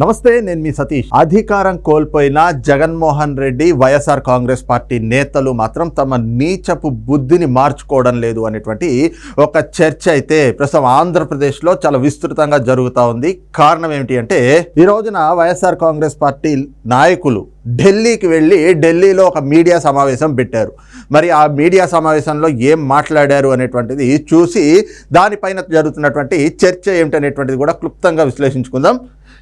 నమస్తే నేను మీ సతీష్. అధికారం కోల్పోయిన జగన్మోహన్ రెడ్డి వైఎస్ఆర్ కాంగ్రెస్ పార్టీ నేతలు మాత్రం తమ నీచపు బుద్ధిని మార్చుకోవడం లేదు అనేటువంటి ఒక చర్చ అయితే ప్రస్తుతం ఆంధ్రప్రదేశ్లో చాలా విస్తృతంగా జరుగుతూ ఉంది. కారణం ఏమిటి అంటే ఈ రోజున వైఎస్ఆర్ కాంగ్రెస్ పార్టీ నాయకులు ఢిల్లీకి వెళ్ళి ఢిల్లీలో ఒక మీడియా సమావేశం పెట్టారు. మరి ఆ మీడియా సమావేశంలో ఏం మాట్లాడారు అనేటువంటిది చూసి దానిపైన జరుగుతున్నటువంటి చర్చ ఏమిటనేటువంటిది కూడా క్లుప్తంగా విశ్లేషించుకుందాం.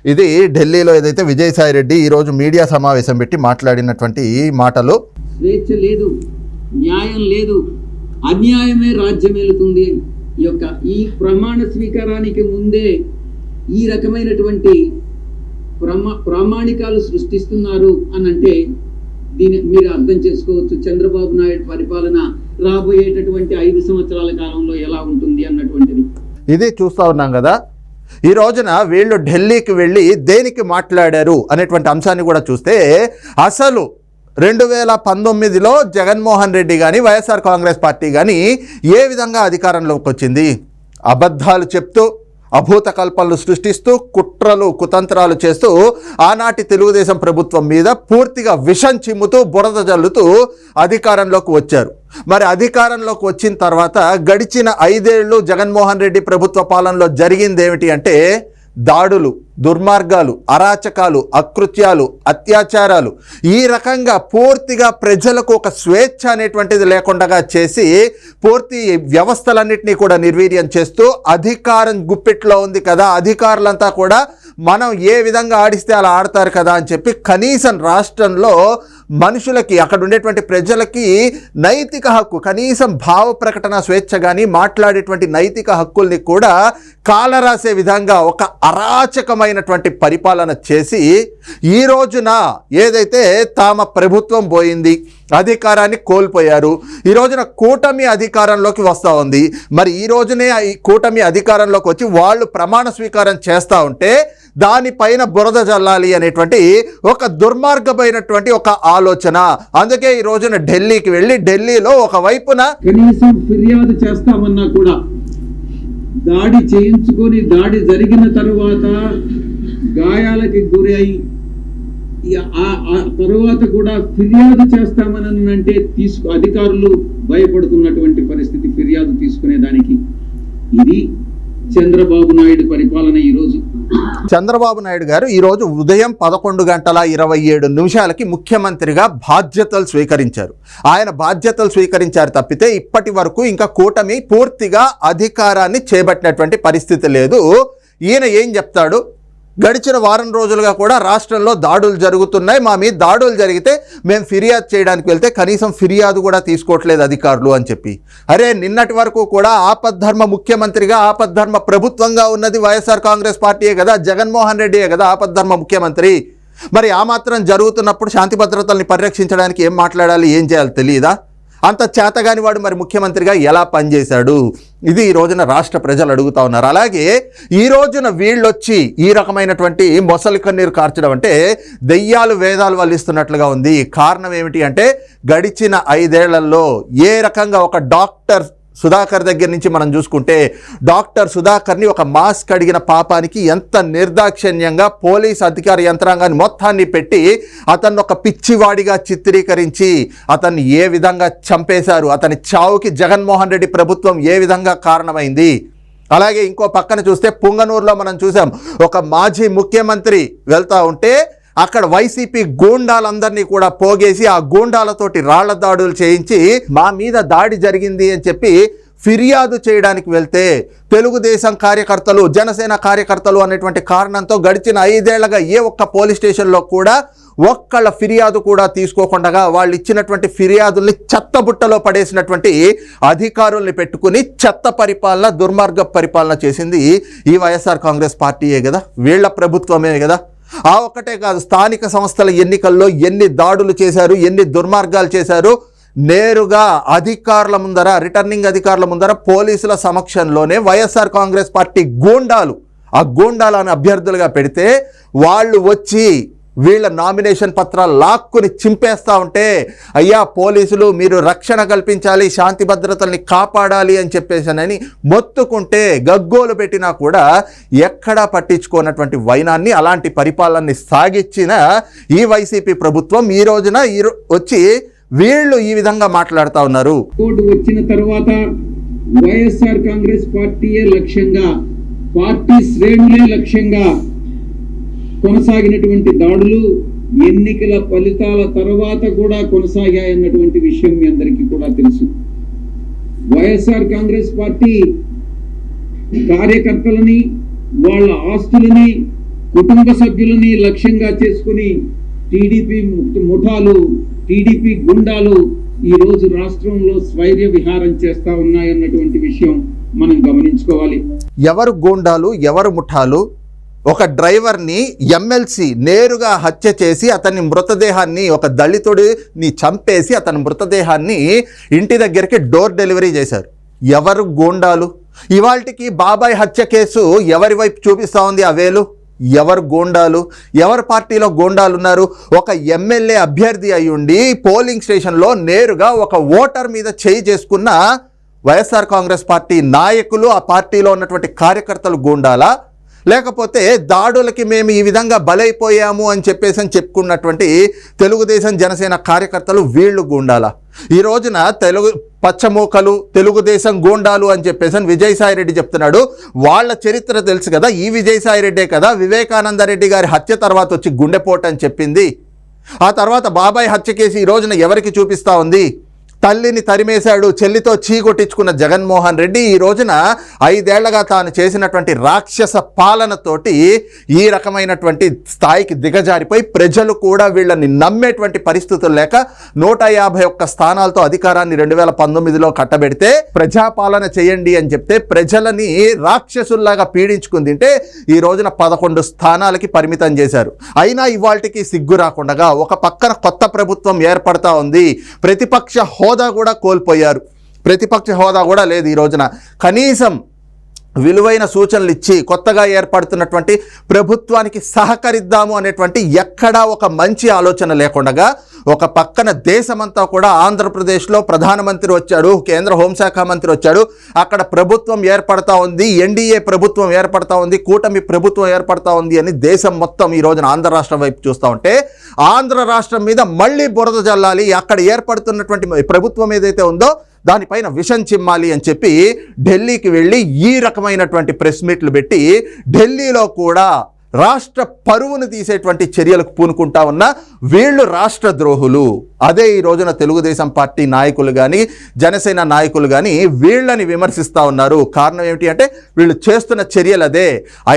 ఇది ఢిల్లీలో ఏదైతే విజయసాయి రెడ్డి ఈరోజు మీడియా సమావేశం పెట్టి మాట్లాడినటువంటి ఈ మాటలు. స్వేచ్ఛ లేదు న్యాయం లేదు అన్యాయమే రాజ్యమేలుతుంది ఈ యొక్క ఈ ప్రమాణ స్వీకారానికి ముందే ఈ రకమైనటువంటి ప్రమా ప్రామాణికాలు సృష్టిస్తున్నారు అని అంటే దీని మీరు అర్థం చేసుకోవచ్చు. చంద్రబాబు నాయుడు పరిపాలన రాబోయేటటువంటి ఐదు సంవత్సరాల కాలంలో ఎలా ఉంటుంది అన్నటువంటిది. ఇది చూస్తూ ఉన్నాం కదా ఈ రోజున వీళ్ళు ఢిల్లీకి వెళ్ళి దేనికి మాట్లాడారు అనేటువంటి అంశాన్ని కూడా చూస్తే అసలు రెండు వేల పంతొమ్మిదిలో జగన్మోహన్ రెడ్డి కానీ వైఎస్ఆర్ కాంగ్రెస్ పార్టీ కానీ ఏ విధంగా అధికారంలోకి వచ్చింది? అబద్ధాలు చెప్తూ అభూత కల్పనలు సృష్టిస్తూ కుట్రలు కుతంత్రాలు చేస్తూ ఆనాటి తెలుగుదేశం ప్రభుత్వం మీద పూర్తిగా విషం చిమ్ముతూ బురద జల్లుతూ అధికారంలోకి వచ్చారు. మరి అధికారంలోకి వచ్చిన తర్వాత గడిచిన ఐదేళ్ళు జగన్మోహన్ రెడ్డి ప్రభుత్వ పాలనలో జరిగింది ఏమిటి అంటే దాడులు దుర్మార్గాలు అరాచకాలు అకృత్యాలు అత్యాచారాలు ఈ రకంగా పూర్తిగా ప్రజలకు ఒక స్వేచ్ఛ అనేటువంటిది లేకుండా చేసి పూర్తి వ్యవస్థలన్నింటినీ కూడా నిర్వీర్యం చేస్తూ అధికారం గుప్పిట్లో ఉంది కదా అధికారులంతా కూడా మనం ఏ విధంగా ఆడిస్తే అలా ఆడతారు కదా అని చెప్పి కనీసం రాష్ట్రంలో మనుషులకి అక్కడ ఉండేటువంటి ప్రజలకి నైతిక హక్కు కనీసం భావ ప్రకటన స్వేచ్ఛ కానీ మాట్లాడేటువంటి నైతిక హక్కుల్ని కూడా కాలరాసే విధంగా ఒక అరాచకమైనటువంటి పరిపాలన చేసి ఈ రోజున ఏదైతే తమ ప్రభుత్వం పోయింది అధికారాన్ని కోల్పోయారు ఈ రోజున కూటమి అధికారంలోకి వస్తూ ఉంది. మరి ఈ రోజునే ఈ కూటమి అధికారంలోకి వచ్చి వాళ్ళు ప్రమాణ స్వీకారం చేస్తూ ఉంటే దానిపైన బురద జల్లాలి అనేటువంటి ఒక దుర్మార్గమైనటువంటి ఒక ఆలోచన. అందుకే ఈ రోజున ఢిల్లీకి వెళ్ళి ఢిల్లీలో ఒక వైపున కనీసం ఫిర్యాదు చేస్తామన్నా కూడా దాడి చేయించుకొని దాడి జరిగిన తరువాత గాయాలకి గురి అయి ఇక ఆ- ఆ తరువాత కూడా ఫిర్యాదు చేస్తామని అంటే తీసుకు అధికారులు భయపడుతున్నటువంటి పరిస్థితి ఫిర్యాదు తీసుకునే దానికి ఇది చంద్రబాబు నాయుడు పరిపాలన ఈరోజు. చంద్రబాబు నాయుడు గారు ఈరోజు ఉదయం పదకొండు గంటల ఇరవై ఏడు నిమిషాలకి ముఖ్యమంత్రిగా బాధ్యతలు స్వీకరించారు. ఆయన బాధ్యతలు స్వీకరించారు తప్పితే ఇప్పటి వరకు ఇంకా కూటమి పూర్తిగా అధికారాన్ని చేపట్టినటువంటి పరిస్థితి లేదు. ఈయన ఏం చెప్తాడు? గడిచిన వారం రోజులుగా కూడా రాష్ట్రంలో దాడులు జరుగుతున్నాయి. మా మీద దాడులు జరిగితే మేము ఫిర్యాదు చేయడానికి వెళ్తే కనీసం ఫిర్యాదు కూడా తీసుకోవట్లేదు అధికారులు అని చెప్పి. అరే నిన్నటి వరకు కూడా ఆపద్ధర్మ ముఖ్యమంత్రిగా ఆపద్ధర్మ ప్రభుత్వంగా ఉన్నది వైఎస్ఆర్ కాంగ్రెస్ పార్టీయే కదా జగన్మోహన్ రెడ్డియే కదా ఆపద్ధర్మ ముఖ్యమంత్రి. మరి ఆ మాత్రం జరుగుతున్నప్పుడు శాంతి భద్రతల్ని పరిరక్షించడానికి ఏం మాట్లాడాలి ఏం చేయాలి తెలియదా? అంత చేతగాని వాడు మరి ముఖ్యమంత్రిగా ఎలా పనిచేశాడు? ఇది ఈ రోజున రాష్ట్ర ప్రజలు అడుగుతా ఉన్నారు. అలాగే ఈ రోజున వీళ్ళొచ్చి ఈ రకమైనటువంటి మొసలి కన్నీరు కార్చడం అంటే దెయ్యాలు వేదాలు వల్లిస్తున్నట్లుగా ఉంది. కారణం ఏమిటి అంటే గడిచిన ఐదేళ్ళలో ఏ రకంగా ఒక డాక్టర్ సుధాకర్ దగ్గర నుంచి మనం చూసుకుంటే డాక్టర్ సుధాకర్ని ఒక మాస్క్ అడిగిన పాపానికి ఎంత నిర్దాక్షిణ్యంగా పోలీస్ అధికార యంత్రాంగాన్ని మొత్తాన్ని పెట్టి అతన్ని ఒక పిచ్చివాడిగా చిత్రీకరించి అతన్ని ఏ విధంగా చంపేశారు అతని చావుకి జగన్మోహన్ రెడ్డి ప్రభుత్వం ఏ విధంగా కారణమైంది? అలాగే ఇంకో పక్కన చూస్తే పుంగనూరులో మనం చూసాం ఒక మాజీ ముఖ్యమంత్రి వెళ్తూ ఉంటే అక్కడ వైసీపీ గూండాలందరినీ కూడా పోగేసి ఆ గూండాలతోటి రాళ్ళ దాడులు చేయించి మా మీద దాడి జరిగింది అని చెప్పి ఫిర్యాదు చేయడానికి వెళ్తే తెలుగుదేశం కార్యకర్తలు జనసేన కార్యకర్తలు అనేటువంటి కారణంతో గడిచిన ఐదేళ్ళగా ఏ ఒక్క పోలీస్ స్టేషన్లో కూడా ఒక్కళ్ళ ఫిర్యాదు కూడా తీసుకోకుండా వాళ్ళు ఇచ్చినటువంటి ఫిర్యాదుల్ని చెత్తబుట్టలో పడేసినటువంటి అధికారుల్ని పెట్టుకుని చెత్త పరిపాలన దుర్మార్గ పరిపాలన చేసింది ఈ వైఎస్ఆర్ కాంగ్రెస్ పార్టీయే కదా. వీళ్ళ ప్రభుత్వమే కదా. ఆ ఒక్కటే కాదు స్థానిక సంస్థల ఎన్నికల్లో ఎన్ని దాడులు చేశారు ఎన్ని దుర్మార్గాలు చేశారు నేరుగా అధికారుల ముందర రిటర్నింగ్ అధికారుల ముందర పోలీసుల సమక్షంలోనే వైఎస్ఆర్ కాంగ్రెస్ పార్టీ గూండాలు. ఆ గూండాలను అభ్యర్థులుగా పెడితే వాళ్ళు వచ్చి వీళ్ళ నామినేషన్ పత్రాలు లాక్కుని చింపేస్తా ఉంటే అయ్యా పోలీసులు మీరు రక్షణ కల్పించాలి శాంతి భద్రతల్ని కాపాడాలి అని చెప్పేసానని మొత్తుకుంటే గగ్గోలు పెట్టినా కూడా ఎక్కడా పట్టించుకోనటువంటి వైనాన్ని అలాంటి పరిపాలనని సాగించిన ఈ వైసీపీ ప్రభుత్వం ఈ రోజున ఈ వచ్చి వీళ్ళు ఈ విధంగా మాట్లాడుతూ ఉన్నారు. వచ్చిన తర్వాత వైఎస్ఆర్ కాంగ్రెస్ పార్టీయే లక్ష్యంగా పార్టీ శ్రేణులే లక్ష్యంగా కొనసాగినటువంటి దాడులు ఎన్నికల ఫలితాల తర్వాత కూడా కొనసాగాయన్నటువంటి విషయం మీ అందరికీ కూడా తెలుసు. వైఎస్ఆర్ కాంగ్రెస్ పార్టీ కార్యకర్తలని వాళ్ళ ఆస్తులని కుటుంబ సభ్యులని లక్ష్యంగా చేసుకుని టీడీపీ ముఠాలు టీడీపీ గుండాలు ఈ రోజు రాష్ట్రంలో స్వైర్య విహారం చేస్తా ఉన్నాయన్నటువంటి విషయం మనం గమనించుకోవాలి. ఎవరు గూండాలు ఎవరు ముఠాలు ఒక డ్రైవర్ని ఎమ్మెల్సీ నేరుగా హత్య చేసి అతని మృతదేహాన్ని ఒక దళితుడిని చంపేసి అతని మృతదేహాన్ని ఇంటి దగ్గరికి డోర్ డెలివరీ చేశారు. ఎవరు గోండాలు? ఇవాళకి బాబాయ్ హత్య కేసు ఎవరి వైపు చూపిస్తూ ఉంది ఆ వేలు? ఎవరు గోండాలు? ఎవరు పార్టీలో గోండాలు ఉన్నారు ఒక ఎమ్మెల్యే అభ్యర్థి అయి ఉండి పోలింగ్ స్టేషన్లో నేరుగా ఒక ఓటర్ మీద చేయి చేసుకున్న వైఎస్ఆర్ కాంగ్రెస్ పార్టీ నాయకులు ఆ పార్టీలో ఉన్నటువంటి కార్యకర్తలు గోండాలా? లేకపోతే దాడులకి మేము ఈ విధంగా బలైపోయాము అని చెప్పేసి అని చెప్పుకున్నటువంటి తెలుగుదేశం జనసేన కార్యకర్తలు వీళ్ళు గూండాల. ఈ రోజున తెలుగు పచ్చమూకలు తెలుగుదేశం గూండాలు అని చెప్పేసి అని విజయసాయి రెడ్డి చెప్తున్నాడు. వాళ్ళ చరిత్ర తెలుసు కదా ఈ విజయసాయి రెడ్డే కదా వివేకానంద రెడ్డి గారి హత్య తర్వాత వచ్చి గుండెపోటు అని చెప్పింది. ఆ తర్వాత బాబాయ్ హత్య కేసు ఈ రోజున ఎవరికి చూపిస్తా ఉంది? తల్లిని తరిమేశాడు చెల్లితో చీ కొట్టించుకున్న జగన్మోహన్ రెడ్డి ఈ రోజున ఐదేళ్ళగా తాను చేసినటువంటి రాక్షస పాలనతోటి ఈ రకమైనటువంటి స్థాయికి దిగజారిపోయి ప్రజలు కూడా వీళ్ళని నమ్మేటువంటి పరిస్థితులు లేక నూట యాభై ఒక్క స్థానాలతో అధికారాన్ని రెండు వేల పంతొమ్మిదిలో కట్టబెడితే ప్రజాపాలన చేయండి అని చెప్తే ప్రజలని రాక్షసుల్లాగా పీడించుకుని తింటే ఈ రోజున పదకొండు స్థానాలకి పరిమితం చేశారు. అయినా ఇవాళకి సిగ్గు రాకుండా ఒక పక్కన కొత్త ప్రభుత్వం ఏర్పడతా ఉంది. ప్రతిపక్ష హోదా కూడా కోల్పోయారు. ప్రతిపక్ష హోదా కూడా లేదు ఈ రోజున. కనీసం విలువైన సూచనలు ఇచ్చి కొత్తగా ఏర్పడుతున్నటువంటి ప్రభుత్వానికి సహకరిద్దాము అనేటువంటి ఎక్కడా ఒక మంచి ఆలోచన లేకుండా ఒక పక్కన దేశమంతా కూడా ఆంధ్రప్రదేశ్లో ప్రధానమంత్రి వచ్చాడు కేంద్ర హోంశాఖ మంత్రి వచ్చాడు. అక్కడ ప్రభుత్వం ఏర్పడతా ఉంది ఎన్డీఏ ప్రభుత్వం ఏర్పడతా ఉంది కూటమి ప్రభుత్వం ఏర్పడతా ఉంది అని దేశం మొత్తం ఈ రోజున ఆంధ్ర రాష్ట్రం వైపు చూస్తూ ఉంటే ఆంధ్ర రాష్ట్రం మీద మళ్ళీ బురద జల్లాలి. అక్కడ ఏర్పడుతున్నటువంటి ప్రభుత్వం ఏదైతే ఉందో దానిపైన విషం చిమ్మాలి అని చెప్పి ఢిల్లీకి వెళ్ళి ఈ రకమైనటువంటి ప్రెస్ మీట్లు పెట్టి ఢిల్లీలో కూడా రాష్ట్ర పరువును తీసేటువంటి చర్యలకు పూనుకుంటా ఉన్న వీళ్ళు రాష్ట్ర ద్రోహులు. అదే ఈ రోజున తెలుగుదేశం పార్టీ నాయకులు కానీ జనసేన నాయకులు కానీ వీళ్ళని విమర్శిస్తూ ఉన్నారు. కారణం ఏమిటి అంటే వీళ్ళు చేస్తున్న చర్యలు అదే.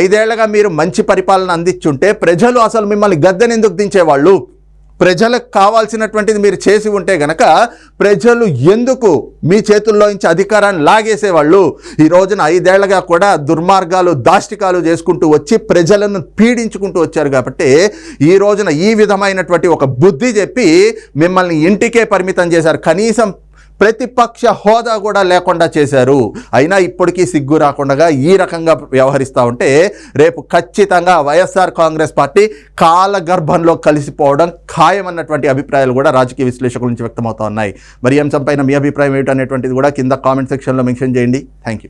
ఐదేళ్ళగా మీరు మంచి పరిపాలన అందించుంటే ప్రజలు అసలు మిమ్మల్ని గద్దెనెందుకు దించేవాళ్ళు? ప్రజలకు కావాల్సినటువంటిది మీరు చేసి ఉంటే గనక ప్రజలు ఎందుకు మీ చేతుల్లో నుంచి అధికారాన్ని లాగేసేవాళ్ళు? ఈ రోజున ఐదేళ్ళగా కూడా దుర్మార్గాలు దాష్టికాలు చేసుకుంటూ వచ్చి ప్రజలను పీడించుకుంటూ వచ్చారు కాబట్టి ఈ రోజున ఈ విధమైనటువంటి ఒక బుద్ధి చెప్పి మిమ్మల్ని ఇంటికే పరిమితం చేశారు. కనీసం ప్రతిపక్ష హోదా కూడా లేకుండా చేశారు. అయినా ఇప్పటికీ సిగ్గు రాకుండా ఈ రకంగా వ్యవహరిస్తూ ఉంటే రేపు ఖచ్చితంగా వైఎస్ఆర్ కాంగ్రెస్ పార్టీ కాలగర్భంలో కలిసిపోవడం ఖాయమన్నటువంటి అభిప్రాయాలు కూడా రాజకీయ విశ్లేషకుల నుంచి వ్యక్తమవుతా ఉన్నాయి. మరి అంశంపైన మీ అభిప్రాయం ఏమిటనేటువంటిది కూడా కింద కామెంట్ సెక్షన్లో మెన్షన్ చేయండి. Thank you